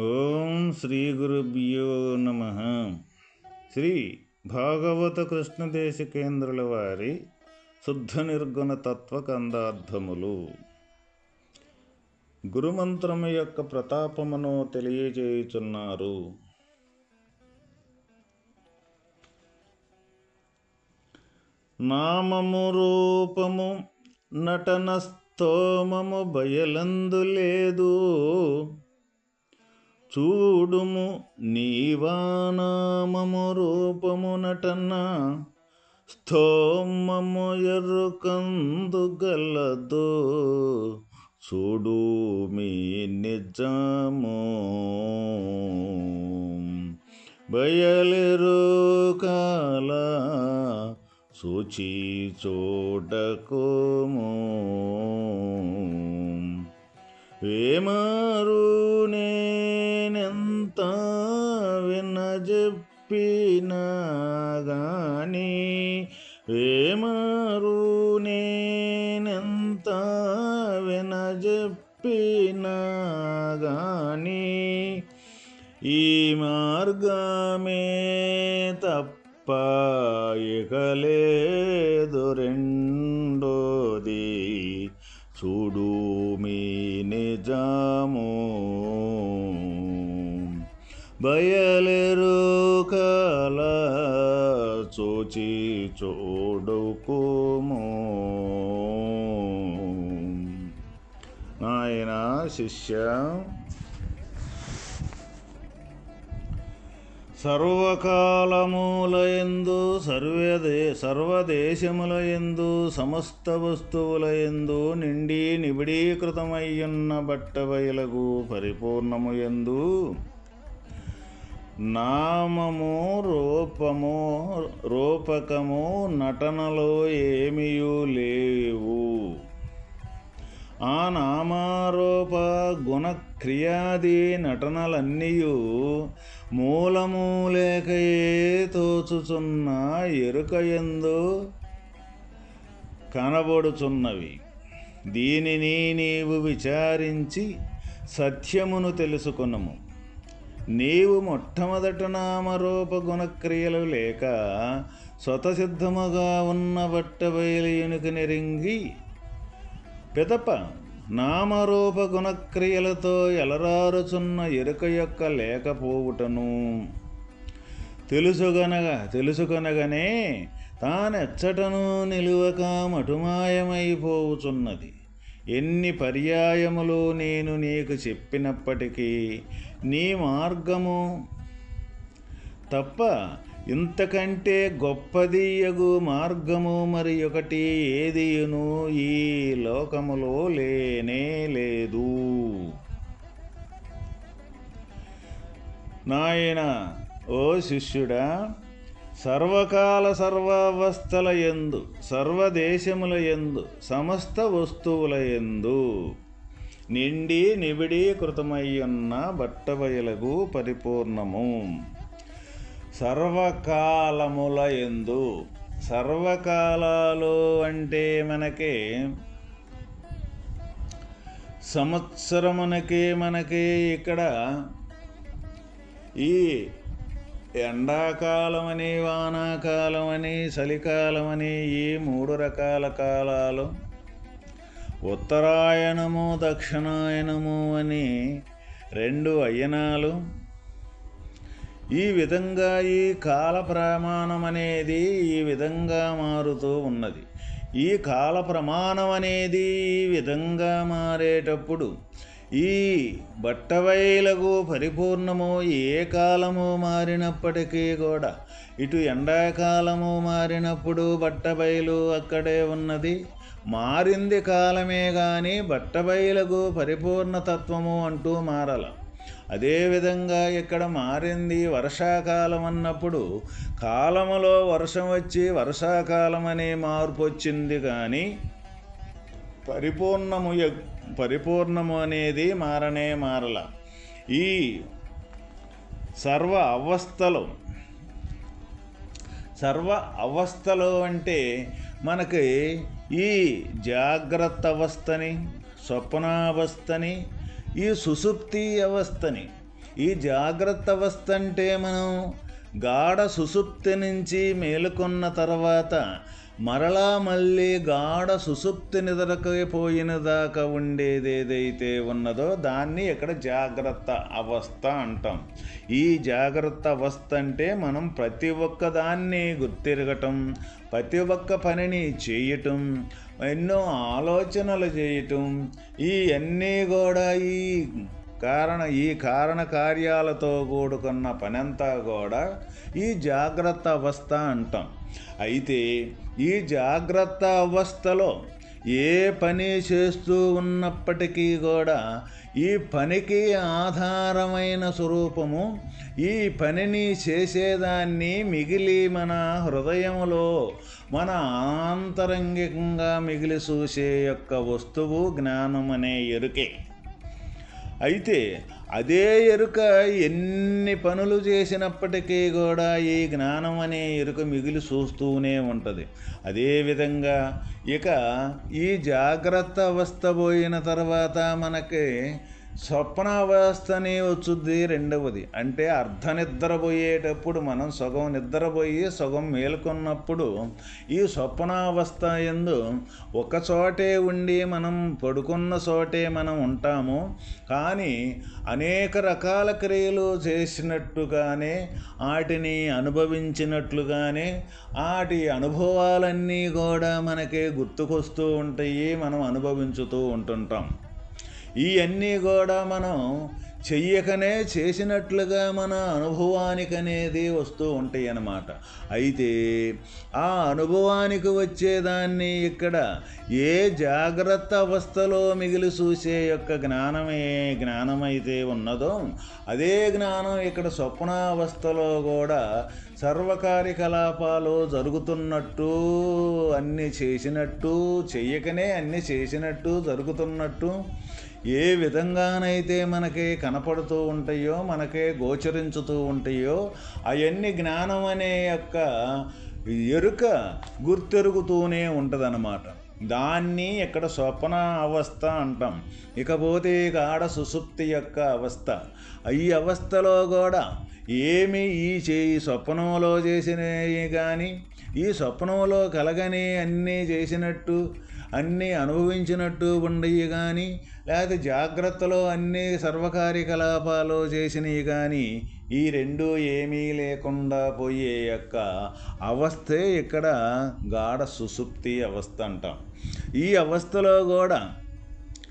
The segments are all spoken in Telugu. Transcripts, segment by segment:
ఓం శ్రీ గురుభ్యో నమ. శ్రీ భాగవత కృష్ణదేశ కేంద్రుల వారి శుద్ధ నిర్గుణ తత్వకందార్థములు. గురుమంత్రము యొక్క ప్రతాపమును తెలియజేయుచున్నారు. నామము రూపము నటన స్తోమము బయలందు లేదు. చూడుము నీవానామము రూపము నటన. స్థోమము ఎరుకందు గలదు. చూడు మీ నిజము. బయలురు కాల సూచి చూడకోము. వేమారు నేనెంత వినజెప్పినా గాని వేమారు నేనెంత వినజెప్పినా గాని ఈ మార్గమే తప్ప ఇక లేదు నిజము బయలురు కల చూచి చూడుకోము. నాయన శిష్య సర్వకాలములయందు సర్వదే సర్వదేశములయందు సమస్త వస్తువులయందు నిండి నిబిడీకృతమయ్యున్న బట్టబయలకు పరిపూర్ణము ఎందు నామము రూపము రూపకము నటనలో ఏమీయూ లేవు. ఆ నామారూప గుణక్రియాది నటనలన్నీయూ మూలమూలేకయే తోచుచున్న ఎరుక ఎందు కనబడుచున్నవి. దీనిని నీవు విచారించి సత్యమును తెలుసుకున్నము నీవు మొట్టమొదట నామరూప గుణక్రియలు లేక స్వతసిద్ధముగా ఉన్న బట్టబయలునికి నెరింగి పిదప నామరూప గుణక్రియలతో ఎలరారుచున్న ఎరుక యొక్క లేకపోవుటను. తెలుసుగనగా తెలుసుకొనగానే తానెచ్చటను నిలువక మటుమాయమైపోవుచున్నది. ఎన్ని పర్యాయములు నేను నీకు చెప్పినప్పటికీ నీ మార్గము తప్ప ఇంతకంటే గొప్పదియగు మార్గము మరి ఒకటి ఏదియును ఈ లోకములో లేనే లేదు. నాయన ఓ శిష్యుడా సర్వకాల సర్వావస్థల ఎందు సర్వదేశముల ఎందు సమస్త వస్తువుల ఎందు నిండి నిబిడీకృతమయ్యున్న బట్టబయలకు పరిపూర్ణము. సర్వకాలముల ఎందు సర్వకాలాలు అంటే మనకి సంవత్సరమునకి మనకి ఇక్కడ ఈ ఎండాకాలమని వానాకాలమని చలికాలమని ఈ మూడు రకాల కాలాలు ఉత్తరాయణము దక్షిణాయనము అని రెండు అయ్యనాలు ఈ విధంగా ఈ కాల ప్రమాణం అనేది ఈ విధంగా మారుతూ ఉన్నది. ఈ కాల ప్రమాణం అనేది ఈ విధంగా మారేటప్పుడు ఈ బట్టవైలకు పరిపూర్ణము ఏ కాలము మారినప్పటికీ కూడా ఇటు ఎండాకాలము మారినప్పుడు బట్టబయలు అక్కడే ఉన్నది. మారింది కాలమే కానీ బట్టబయలకు పరిపూర్ణ తత్వము అంటూ మారల. అదేవిధంగా ఇక్కడ మారింది వర్షాకాలం అన్నప్పుడు కాలములో వర్షం వచ్చి వర్షాకాలం అనే మార్పు వచ్చింది కానీ పరిపూర్ణము పరిపూర్ణము అనేది మారనే మారల. ఈ సర్వ అవస్థలు సర్వ అవస్థలు అంటే మనకి ఈ జాగ్రత్త అవస్థని స్వప్నావస్థని ఈ సుసుప్తి అవస్థని ఈ జాగ్రత్త అవస్థ అంటే మనం గాఢ సుసుప్తి నుంచి మేలుకొన్న తర్వాత మరలా మళ్ళీ గాఢ సుసుప్తి నిద్రకైపోయిన దాకా ఉండేది ఏదైతే ఉన్నదో దాన్ని ఇక్కడ జాగ్రత్త అవస్థ అంటాం. ఈ జాగ్రత్త అవస్థ అంటే మనం ప్రతి ఒక్కదాన్ని గుర్తిరగటం ప్రతి ఒక్క పనిని చేయటం ఎన్నో ఆలోచనలు చేయటం ఈ అన్నీ కూడా ఈ కారణ ఈ కారణ కార్యాలతో కూడుకున్న పనంతా కూడా ఈ జాగ్రత్త అవస్థ అంటాం. అయితే ఈ జాగ్రత్త అవస్థలో ఏ పని చేస్తూ ఉన్నప్పటికీ కూడా ఈ పనికి ఆధారమైన స్వరూపము ఈ పనిని చేసేదాన్ని మిగిలి మన హృదయంలో మన ఆంతరంగికంగా మిగిలి చూసే యొక్క వస్తువు జ్ఞానం అనే ఎరుకే. అయితే అదే ఎరుక ఎన్ని పనులు చేసినప్పటికీ కూడా ఈ జ్ఞానం అనే ఎరుక మిగిలి చూస్తూనే ఉంటుంది. అదేవిధంగా ఇక ఈ జాగ్రత్త అవస్థ పోయిన తర్వాత మనకి స్వప్నావస్థని వచ్చుద్ది రెండవది. అంటే అర్ధ నిద్రపోయేటప్పుడు మనం సగం నిద్రపోయి సగం మేల్కొన్నప్పుడు ఈ స్వప్నావస్థ ఎందు ఒక చోటే ఉండి మనం పడుకున్న చోటే మనం ఉంటాము. కానీ అనేక రకాల క్రియలు చేసినట్టుగానే వాటిని అనుభవించినట్లుగానే వాటి అనుభవాలన్నీ కూడా మనకి గుర్తుకొస్తూ ఉంటాయి మనం అనుభవించుతూ ఉంటుంటాం. ఇవన్నీ కూడా మనం చెయ్యకనే చేసినట్లుగా మన అనుభవానికి అనేది వస్తూ ఉంటాయి అన్నమాట అయితే ఆ అనుభవానికి వచ్చేదాన్ని ఇక్కడ ఏ జాగ్రత్త అవస్థలో మిగిలి చూసే యొక్క జ్ఞానమే జ్ఞానమైతే ఉన్నదో అదే జ్ఞానం ఇక్కడ స్వప్నావస్థలో కూడా సర్వకార్యకలాపాలు జరుగుతున్నట్టు అన్నీ చేసినట్టు చెయ్యకనే అన్నీ చేసినట్టు జరుగుతున్నట్టు ఏ విధంగానైతే మనకి కనపడుతూ ఉంటాయో మనకే గోచరించుతూ ఉంటాయో అవన్నీ జ్ఞానం అనే యొక్క ఎరుక గుర్తెరుగుతూనే ఉంటుందన్నమాట. దాన్ని ఇక్కడ స్వప్న అవస్థ అంటాం. ఇకపోతే గాఢ సుసుప్తి యొక్క అవస్థ. ఈ అవస్థలో కూడా ఏమి ఈ చేయి స్వప్నంలో చేసినవి కానీ ఈ స్వప్నంలో కలగని అన్నీ చేసినట్టు అన్నీ అనుభవించినట్టు ఉండయి కానీ లేకపోతే జాగ్రత్తలో అన్నీ సర్వకార్యకలాపాలు చేసినవి కానీ ఈ రెండు ఏమీ లేకుండా పోయే యొక్క అవస్థే ఇక్కడ గాఢ సుసుప్తి అవస్థ అంటాం. ఈ అవస్థలో కూడా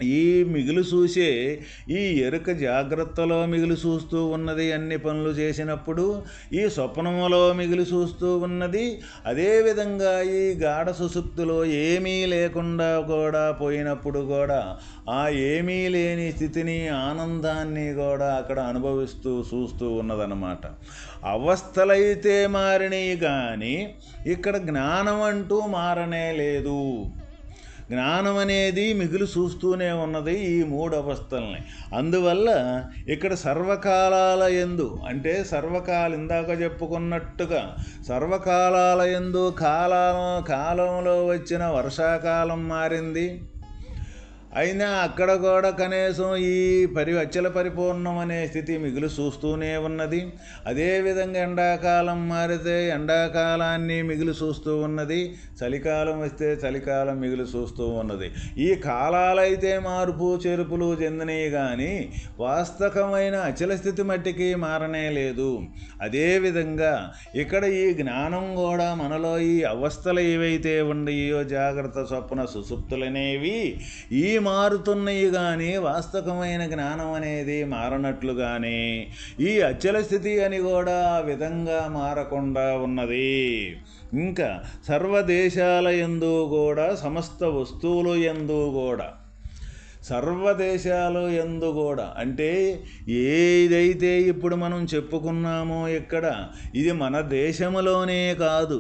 ఈ మిగులు చూసే ఈ ఎరుక జాగ్రత్తలో మిగులు చూస్తూ ఉన్నది అన్ని పనులు చేసినప్పుడు ఈ స్వప్నములో మిగులు చూస్తూ ఉన్నది అదేవిధంగా ఈ గాఢ సుసుప్తిలో ఏమీ లేకుండా కూడా పోయినప్పుడు కూడా ఆ ఏమీ లేని స్థితిని ఆనందాన్ని కూడా అక్కడ అనుభవిస్తూ చూస్తూ ఉన్నదన్నమాట. అవస్థలైతే మారినవి కానీ ఇక్కడ జ్ఞానం అంటూ మారనే లేదు. జ్ఞానం అనేది మిగులు చూస్తూనే ఉన్నది ఈ మూడు అవస్థల్ని అందువల్ల ఇక్కడ సర్వకాలాల ఎందు అంటే సర్వకాల ఇందాక చెప్పుకున్నట్టుగా సర్వకాలాల ఎందు కాలం కాలంలో వచ్చిన వర్షాకాలం మారింది. అయినా అక్కడ కూడా కనీసం ఈ పరి అచ్చల పరిపూర్ణం అనే స్థితి మిగులు చూస్తూనే ఉన్నది. అదేవిధంగా ఎండాకాలం మారితే ఎండాకాలాన్ని మిగులు చూస్తూ ఉన్నది. చలికాలం వస్తే చలికాలం మిగులు చూస్తూ ఉన్నది. ఈ కాలాలైతే మార్పు చెరుపులు చెందినవి కానీ వాస్తవమైన అచల స్థితి మట్టికి మారనే లేదు. అదేవిధంగా ఇక్కడ ఈ జ్ఞానం కూడా మనలో ఈ అవస్థలు ఏవైతే ఉన్నాయో జాగ్రత్త స్వప్న సుసుప్తులనేవి ఈ మారుతున్నాయి కానీ వాస్తవమైన జ్ఞానం అనేది మారనట్లుగానే ఈ అచల స్థితి అని కూడా ఆ విధంగా మారకుండా ఉన్నది. ఇంకా సర్వదేశాల ఎందు కూడా సమస్త వస్తువులు ఎందు కూడా సర్వదేశాలు ఎందు కూడా అంటే ఏదైతే ఇప్పుడు మనం చెప్పుకున్నామో ఇక్కడ ఇది మన దేశంలోనే కాదు.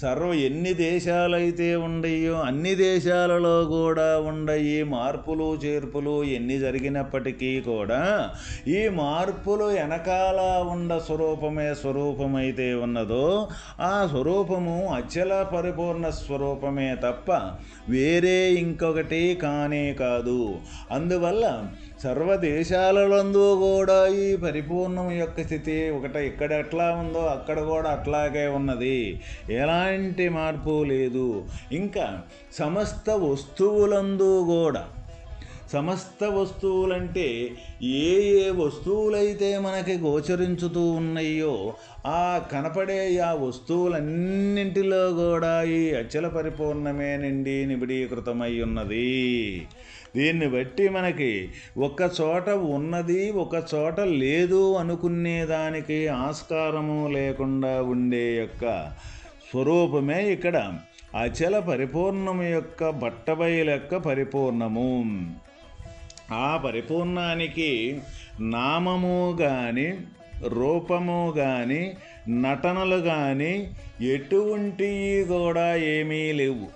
సర్వ ఎన్ని దేశాలైతే ఉండయో అన్ని దేశాలలో కూడా ఉండయి మార్పులు చేర్పులు ఎన్ని జరిగినప్పటికీ కూడా ఈ మార్పులు వెనకాల ఉండ స్వరూపమే స్వరూపమైతే ఉన్నదో ఆ స్వరూపము అచల పరిపూర్ణ స్వరూపమే తప్ప వేరే ఇంకొకటి కానే కాదు. అందువల్ల సర్వదేశాలందు కూడా ఈ పరిపూర్ణం యొక్క స్థితి ఒకట ఇక్కడ ఎట్లా ఉందో అక్కడ కూడా అట్లాగే ఉన్నది. ఎలాంటి మార్పు లేదు. ఇంకా సమస్త వస్తువులందు కూడా సమస్త వస్తువులంటే ఏ ఏ వస్తువులైతే మనకి గోచరించుతూ ఉన్నాయో ఆ కనపడే ఆ వస్తువులన్నింటిలో కూడా ఈ అచల పరిపూర్ణమే నిండి నిబిడీకృతమై ఉన్నది. దీన్ని బట్టి మనకి ఒక చోట ఉన్నది ఒక చోట లేదు అనుకునే దానికి ఆస్కారము లేకుండా ఉండే యొక్క స్వరూపమే ఇక్కడ అచల పరిపూర్ణము యొక్క బట్టబయలు యొక్క పరిపూర్ణము. ఆ పరిపూర్ణానికి నామము కానీ రూపము కానీ నటనలు కానీ ఎటువంటివి కూడా ఏమీ లేవు.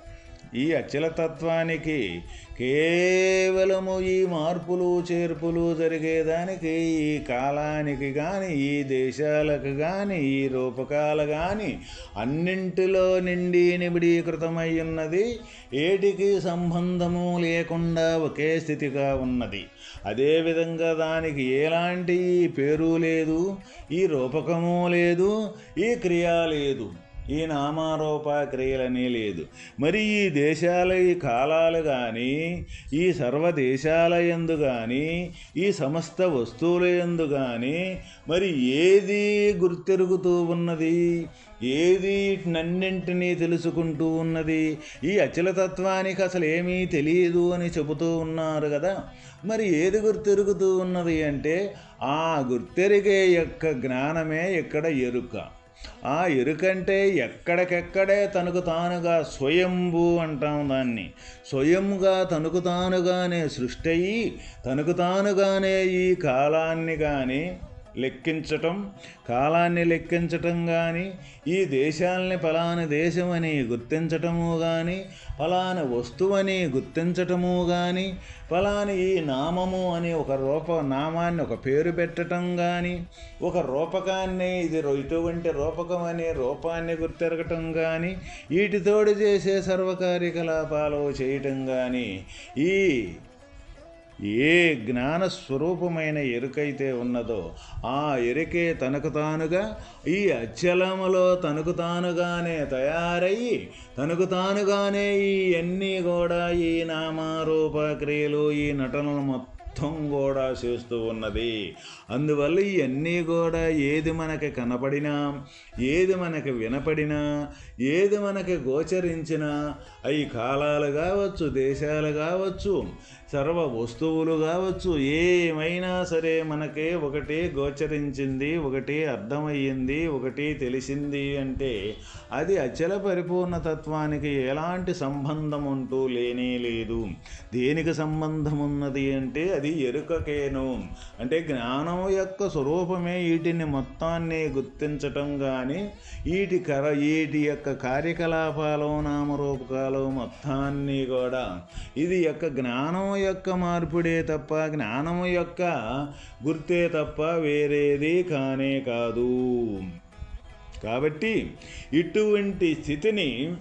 ఈ అచలతత్వానికి కేవలము ఈ మార్పులు చేర్పులు జరిగేదానికి ఈ కాలానికి కానీ ఈ దేశాలకు కానీ ఈ రూపకాలు కానీ అన్నింటిలో నిండి నిబిడీకృతమై ఉన్నది ఏటికి సంబంధము లేకుండా ఒకే స్థితిగా ఉన్నది. అదేవిధంగా దానికి ఎలాంటి పేరు లేదు ఈ రూపకము లేదు ఈ క్రియ లేదు. ఈ నామారూప క్రియలనే లేదు. మరి ఈ దేశాల ఈ కాలాలు కానీ ఈ సర్వదేశాల ఎందు కానీ ఈ సమస్త వస్తువుల ఎందు కానీ మరి ఏది గుర్తెరుగుతూ ఉన్నది? ఏది నన్నింటినీ తెలుసుకుంటూ ఉన్నది? ఈ అచలతత్వానికి అసలు ఏమీ తెలియదు అని చెబుతూ ఉన్నారు కదా. మరి ఏది గుర్తెరుగుతూ ఉన్నది అంటే ఆ గుర్తెరిగే యొక్క జ్ఞానమే ఇక్కడ ఎరుక. ఆ ఎరుకంటే ఎక్కడికెక్కడే తనకు తానుగా స్వయంభూ అంటాం దాన్ని. స్వయంగా తనకు తానుగానే సృష్టి అయ్యి తనకు తానుగానే ఈ కాలాన్ని కానీ లెక్కించటం కాలాన్ని లెక్కించటం కానీ ఈ దేశాలని ఫలాని దేశమని గుర్తించటము కానీ ఫలాని వస్తువని గుర్తించటము కానీ ఫలాని ఈ నామము అని ఒక రూప నామాన్ని ఒక పేరు పెట్టడం కానీ ఒక రూపకాన్ని ఇది ఇటువంటి రూపకం అనే రూపాన్ని గుర్తెరగటం కానీ వీటితోడు చేసే సర్వకార్యకలాపాలు చేయటం కానీ ఈ ఏ జ్ఞాన స్వరూపమైన ఎరుకైతే ఉన్నదో ఆ ఎరుకే తనకు తానుగా ఈ అచ్చలములో తనకు తానుగానే తయారయ్యి తనకు తానుగానే ఈ అన్నీ కూడా ఈ నామారూప క్రియలు ఈ నటనలు మొత్తం మొత్తం కూడా చేస్తూ ఉన్నది. అందువల్ల ఇవన్నీ కూడా ఏది మనకి కనపడినా ఏది మనకి వినపడినా ఏది మనకి గోచరించినా అవి కాలాలు కావచ్చు దేశాలు కావచ్చు సర్వ వస్తువులు కావచ్చు ఏమైనా సరే మనకే ఒకటి గోచరించింది ఒకటి అర్థమయ్యింది ఒకటి తెలిసింది అంటే అది అచల పరిపూర్ణ తత్వానికి ఎలాంటి సంబంధం ఉంటూ లేనే లేదు. దేనికి సంబంధం ఉన్నది అంటే అది ఎరుకకేను. అంటే జ్ఞానం యొక్క స్వరూపమే వీటిని మొత్తాన్ని గుర్తించటం కానీ వీటి కర వీటి యొక్క కార్యకలాపాలు నామరూపకాలు మొత్తాన్ని కూడా ఇది యొక్క జ్ఞానం యొక్క మార్పుడే తప్ప జ్ఞానము యొక్క గుర్తే తప్ప వేరేది కానే కాదు. కాబట్టి ఇటువంటి స్థితిని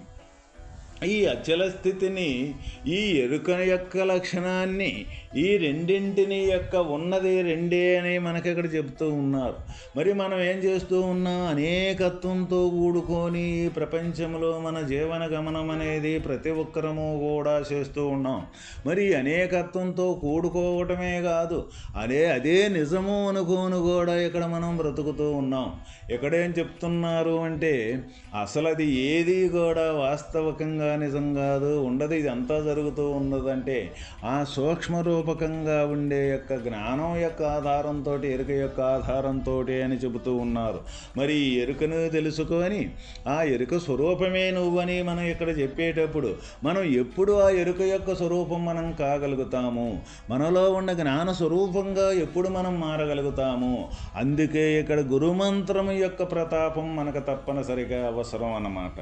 ఈ అచల స్థితిని ఈ ఎరుక యొక్క లక్షణాన్ని ఈ రెండింటిని యొక్క ఉన్నది రెండే అని మనకి ఇక్కడ చెప్తూ ఉన్నారు. మరి మనం ఏం చేస్తూ ఉన్నాం అనేకత్వంతో కూడుకొని ఈ ప్రపంచంలో మన జీవన గమనం అనేది ప్రతి ఒక్కరము కూడా చేస్తూ ఉన్నాం. మరి అనేకత్వంతో కూడుకోవటమే కాదు అదే అదే నిజము అనుకోను కూడా ఇక్కడ మనం బ్రతుకుతూ ఉన్నాం. ఇక్కడేం చెప్తున్నారు అంటే అసలు అది ఏది కూడా వాస్తవకంగా నిజం కాదు ఉండదు ఇది అంతా జరుగుతూ ఉన్నదంటే ఆ సూక్ష్మ రూపకంగా ఉండే యొక్క జ్ఞానం యొక్క ఆధారంతో ఎరుక యొక్క ఆధారంతో అని చెబుతూ ఉన్నారు. మరి ఈ ఎరుకను తెలుసుకొని ఆ ఎరుక స్వరూపమే నువ్వని మనం ఇక్కడ చెప్పేటప్పుడు మనం ఎప్పుడు ఆ ఎరుక యొక్క స్వరూపం మనం కాగలుగుతాము? మనలో ఉన్న జ్ఞాన స్వరూపంగా ఎప్పుడు మనం మారగలుగుతాము? అందుకే ఇక్కడ గురుమంత్రం యొక్క ప్రతాపం మనకు తప్పనిసరిగా అవసరం అన్నమాట.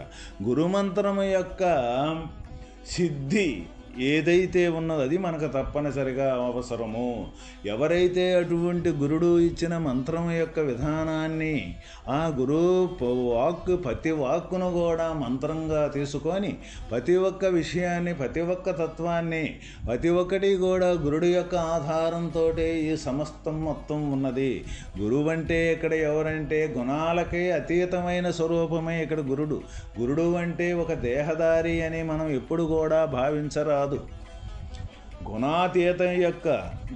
గురుమంత్రం యొక్క సిద్ధి ఏదైతే ఉన్నదో అది మనకు తప్పనిసరిగా అవసరము. ఎవరైతే అటువంటి గురుడు ఇచ్చిన మంత్రం యొక్క విధానాన్ని ఆ గురు వాక్ ప్రతి వాక్కును కూడా మంత్రంగా తీసుకొని ప్రతి ఒక్క విషయాన్ని ప్రతి ఒక్క తత్వాన్ని ప్రతి ఒక్కటి కూడా గురుడు యొక్క ఆధారంతో ఈ సమస్తం మొత్తం ఉన్నది. గురువు అంటే ఇక్కడ ఎవరంటే గుణాలకే అతీతమైన స్వరూపమే ఇక్కడ గురుడు. గురుడు అంటే ఒక దేహదారి అని మనం ఎప్పుడు కూడా భావించరాదు. గుణాతీతం యొక్క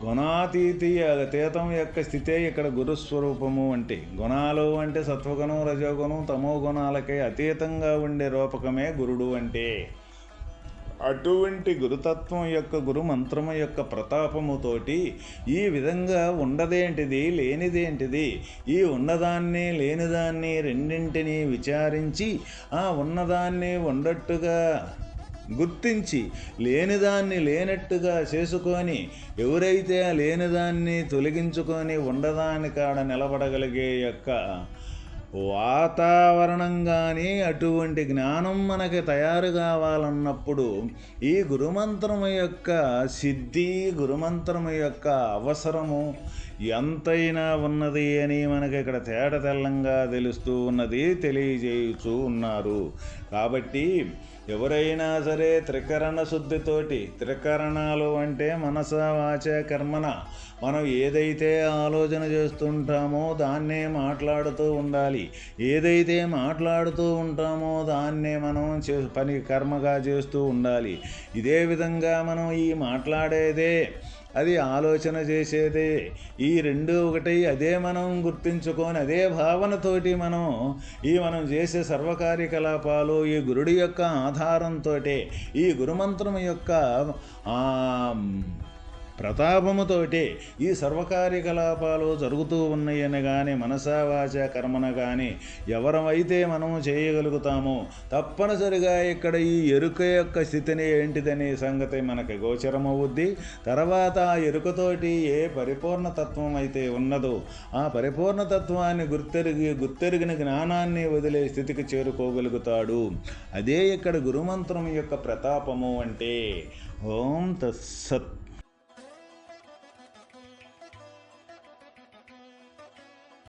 గుణాతీతి అతీతం యొక్క స్థితే ఇక్కడ గురుస్వరూపము అంటే గుణాలు అంటే సత్వగుణం రజోగుణం తమో గుణాలకే అతీతంగా ఉండే రూపకమే గురుడు అంటే. అటువంటి గురుతత్వం యొక్క గురు మంత్రము యొక్క ప్రతాపముతోటి ఈ విధంగా ఉండదేంటిది లేనిదేంటిది ఈ ఉన్నదాన్ని లేనిదాన్ని రెండింటినీ విచారించి ఆ ఉన్నదాన్ని ఉండట్టుగా గుర్తించి లేనిదాన్ని లేనట్టుగా చేసుకొని ఎవరైతే ఆ లేనిదాన్ని తొలగించుకొని ఉండదాని కాడ నిలబడగలిగే యొక్క వాతావరణం కానీ అటువంటి జ్ఞానం మనకి తయారు కావాలన్నప్పుడు ఈ గురుమంత్రము యొక్క సిద్ధి గురుమంత్రము యొక్క అవసరము ఎంతైనా ఉన్నది అని మనకి ఇక్కడ తేట తెల్లంగా తెలుస్తూ ఉన్నది తెలియజేయుచూ ఉన్నారు. కాబట్టి ఎవరైనా సరే త్రికరణ శుద్ధితోటి త్రికరణాలు అంటే మనస వాచ కర్మన. మనం ఏదైతే ఆలోచన చేస్తుంటామో దాన్నే మాట్లాడుతూ ఉండాలి. ఏదైతే మాట్లాడుతూ ఉంటామో దాన్నే మనం చే పని కర్మగా చేస్తూ ఉండాలి. ఇదే విధంగా మనం ఈ మాట్లాడేదే అది ఆలోచన చేసేదే. ఈ రెండు ఒకటి అదే మనం గుర్తించుకొని అదే భావనతోటి మనం ఈ మనం చేసే సర్వకార్యకలాపాలు ఈ గురుడి యొక్క ఆధారంతో ఈ గురుమంత్రం యొక్క ప్రతాపముతోటే ఈ సర్వకార్యకలాపాలు జరుగుతూ ఉన్నాయని కానీ మనసావాచ కర్మన కానీ ఎవరమైతే మనము చేయగలుగుతామో తప్పనిసరిగా ఇక్కడ ఈ ఎరుక యొక్క స్థితిని ఏంటిదనే సంగతి మనకి గోచరమవుద్ది. తర్వాత ఆ ఎరుకతోటి ఏ పరిపూర్ణతత్వం అయితే ఉన్నదో ఆ పరిపూర్ణతత్వాన్ని గుర్తెరిగి గుర్తెరిగిన జ్ఞానాన్ని వదిలే స్థితికి చేరుకోగలుగుతాడు. అదే ఇక్కడ గురుమంత్రం యొక్క ప్రతాపము అంటే ఓం తత్సత్